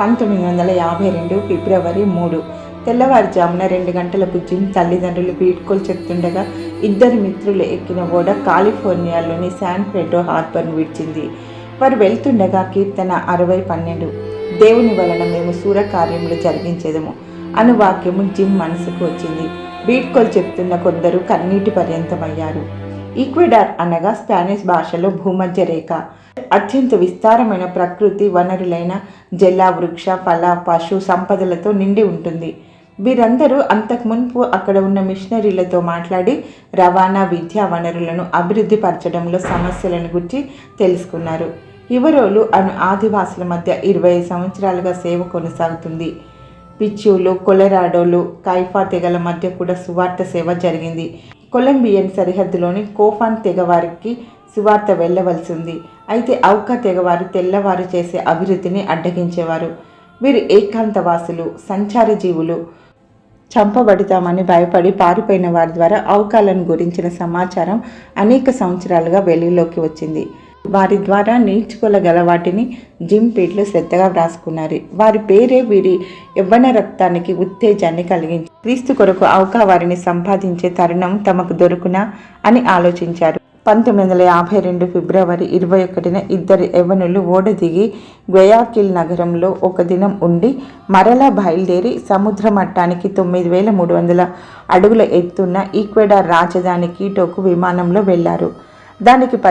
పంతొమ్మిది వందల యాభై రెండు ఫిబ్రవరి మూడు. తెల్లవారుజామున రెండు గంటలకు జిమ్ తల్లిదండ్రులు వీడ్కోలు చెప్తుండగా ఇద్దరు మిత్రులు ఎక్కిన ఓడ కాలిఫోర్నియాలోని శాన్ ఫ్రెడో హార్బర్ను విడిచింది. వారు వెళ్తుండగా కీర్తన అరవై పన్నెండు. దేవుని వలన మేము సూరకార్యములు జరిగించేదము. అను వాక్యము జిమ్ మనసుకు వచ్చింది. వీడ్కోలు చెప్తున్న కొందరు కన్నీటి పర్యంతమయ్యారు. ఈక్వెడార్ అనగా స్పానిష్ భాషలో భూమధ్య రేఖ అత్యంత విస్తారమైన ప్రకృతి వనరులైన జల వృక్ష ఫల పశు సంపదలతో నిండి ఉంటుంది. వీరందరూ అంతకుముందు అక్కడ ఉన్న మిషనరీలతో మాట్లాడి రవాణా విద్యా వనరులను అభివృద్ధి పరచడంలో సమస్యలను గురించి తెలుసుకున్నారు. యువరోలు అను ఆదివాసుల మధ్య ఇరవై సంవత్సరాలుగా సేవ కొనసాగుతుంది. పిచ్చులు కొలరాడోలు కైఫా తెగల మధ్య కూడా సువార్త సేవ జరిగింది. కొలంబియన్ సరిహద్దులోని కోఫాన్ తెగవారికి సువార్త వెళ్ళవలసి ఉంది అయితే ఔకా తెగవారు తెల్లవారు చేసే అభివృద్ధిని అడ్డగించేవారు. వీరు ఏకాంతవాసులు సంచార జీవులు. చంపబడతామని భయపడి పారిపోయిన వారి ద్వారా అవకాలను గురించిన సమాచారం అనేక సంవత్సరాలుగా వెలుగులోకి వచ్చింది. వారి ద్వారా నేర్చుకోగల వాటిని జిమ్ పీట్లు శ్రద్ధగా వ్రాసుకున్నారు. వారి పేరే వీరి యవ్వన రక్తానికి ఉత్తేజాన్ని కలిగించి క్రీస్తు కొరకు అవకా వారిని సంపాదించే తరుణం తమకు దొరుకునా అని ఆలోచించారు. పంతొమ్మిది వందల యాభై రెండు ఫిబ్రవరి ఇరవై ఒకటిన ఇద్దరు యవనులు ఓడ దిగి గ్వయాకిల్ నగరంలో ఒక దినం ఉండి మరలా బయలుదేరి సముద్ర మట్టానికి తొమ్మిది వేల మూడు వందల అడుగుల ఎత్తున్న ఈక్వెడార్ రాజధాని కీటోకు విమానంలో వెళ్ళారు దానికి ప